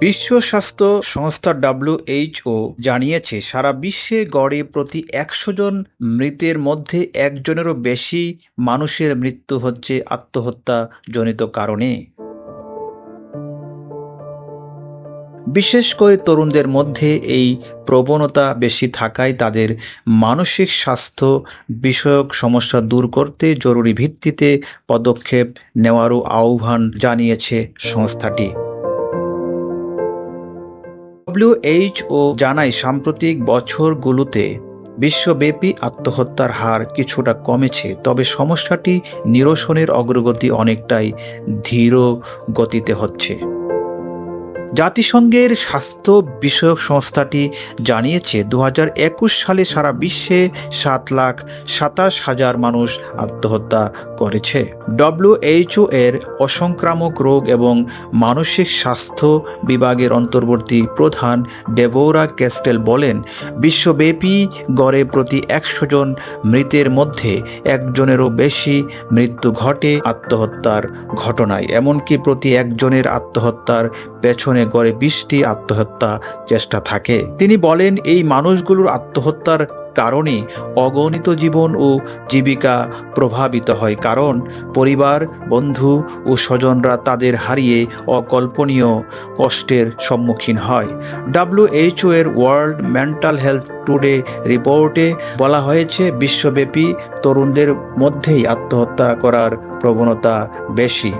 বিশ্ব স্বাস্থ্য সংস্থা ডাব্লিউএইচও জানিয়েছে, সারা বিশ্বে গড়ে প্রতি একশো জন মৃতের মধ্যে একজনেরও বেশি মানুষের মৃত্যু হচ্ছে আত্মহত্যাজনিত কারণে। বিশেষ করে তরুণদের মধ্যে এই প্রবণতা বেশি থাকায় তাদের মানসিক স্বাস্থ্য বিষয়ক সমস্যা দূর করতে জরুরি ভিত্তিতে পদক্ষেপ নেওয়ারও আহ্বান জানিয়েছে সংস্থাটি। ডব্লিউএইচও জানায়, সাম্প্রতিক বছরগুলোতে বিশ্বব্যাপী আত্মহত্যার হার কিছুটা কমেছে, তবে সমস্যাটি নিরসনের অগ্রগতি অনেকটাই ধীর গতিতে হচ্ছে। জাতিসংঘের স্বাস্থ্য বিষয়ক সংস্থাটি জানিয়েছে দু হাজার একুশ সালে সারা বিশ্বে সাত লাখ সাতাশ হাজার মানুষ আত্মহত্যা করেছে। ডব্লিউএইচও এর অসংক্রামক রোগ এবং মানসিক স্বাস্থ্য বিভাগের অন্তর্বর্তী প্রধান ডেভোরা ক্যাস্টেল বলেন, বিশ্বব্যাপী গড়ে প্রতি একশো জন মৃতের মধ্যে একজনেরও বেশি মৃত্যু ঘটে আত্মহত্যার ঘটনায়, এমনকি প্রতি একজনের আত্মহত্যার পেছনে গড়ে বিশটি আত্মহত্যা চেষ্টা থাকে। তিনি বলেন, এই মানুষগুলোর আত্মহত্যার কারণে অগণিত জীবন ও জীবিকা প্রভাবিত হয়, কারণ পরিবার, বন্ধু ও স্বজনরা তাদের হারিয়ে অকল্পনীয় কষ্টের সম্মুখীন হয়। ডাব্লিউএইচও এর ওয়ার্ল্ড মেন্টাল হেলথ টুডে রিপোর্টে বলা হয়েছে, বিশ্বব্যাপী তরুণদের মধ্যেই আত্মহত্যা করার প্রবণতা বেশি।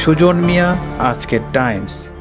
সুজন মিয়া আজকের টাইমস।